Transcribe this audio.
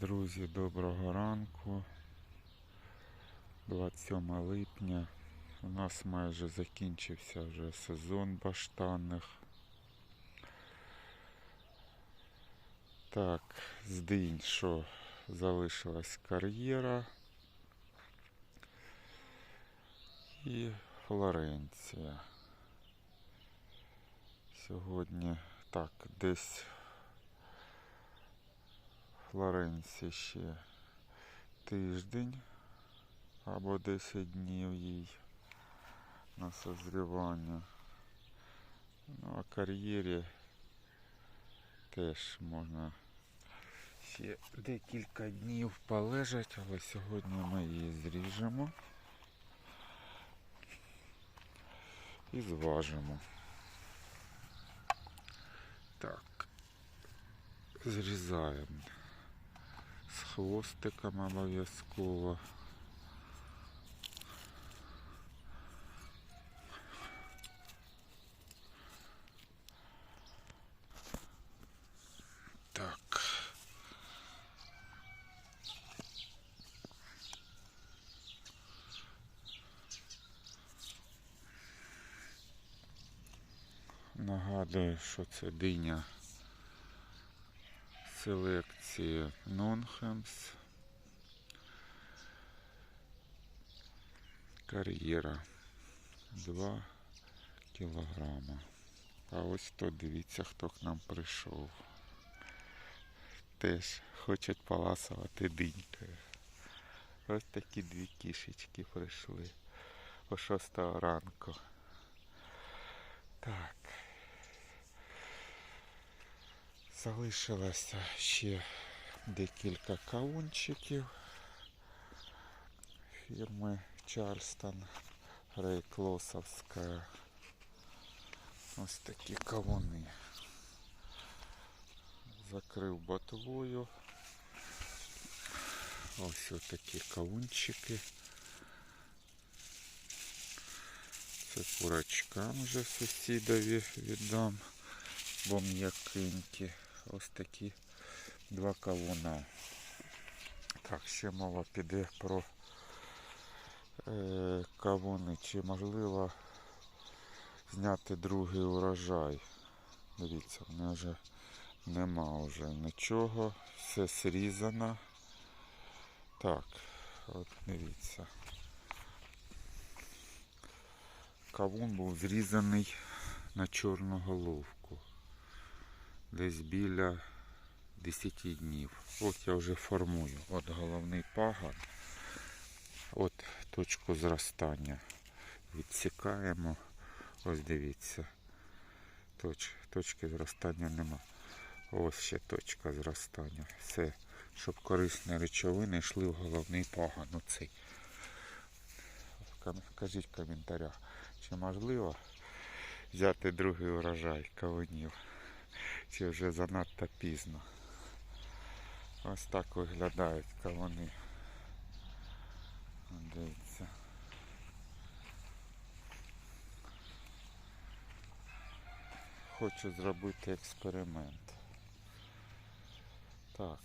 Друзі, доброго ранку. 27 липня. У нас майже закінчився вже сезон баштанних. Так, з день, що залишилась кар'єра і Флоренція. Сьогодні так, десь Флоренції ще тиждень або 10 днів їй на созрівання. Ну, а кар'єрі теж можна ще декілька днів полежать, але сьогодні ми її зріжемо і зважимо. Так, зрізаємо з хвостиком обов'язково. Так. Нагадую, що це диня селекції Нонхемс. Кар'єра 2 кілограма. А ось то дивіться, хто к нам прийшов. Теж хочуть поласувати динькою. Ось такі дві кішечки прийшли о 6 ранку. Залишилося ще декілька каунчиків фірми Чарльстон Рейклосовська. Ось такі кавуни. Закрив ботвою. Ось такі кавунчики. Це курочкам вже сусідові віддам, бо м'якенькі. Ось такі два кавуна. Так, ще мова піде про е, кавуни. Чи можливо зняти другий урожай? Дивіться, в мене вже нема вже нічого. Все срізано. Так, от дивіться. Кавун був зрізаний на чорну головку. Десь біля 10 днів. От я вже формую. От головний паган. От точку зростання. Відсікаємо. Ось дивіться. Точ, точки зростання нема. Ось ще точка зростання. Все, щоб корисні речовини йшли в головний паган. Оцей. Кажіть в коментарях, чи можливо взяти другий урожай кавунів, чи вже занадто пізно. Ось так виглядають кавуни. Дивіться. Хочу зробити експеримент. Так.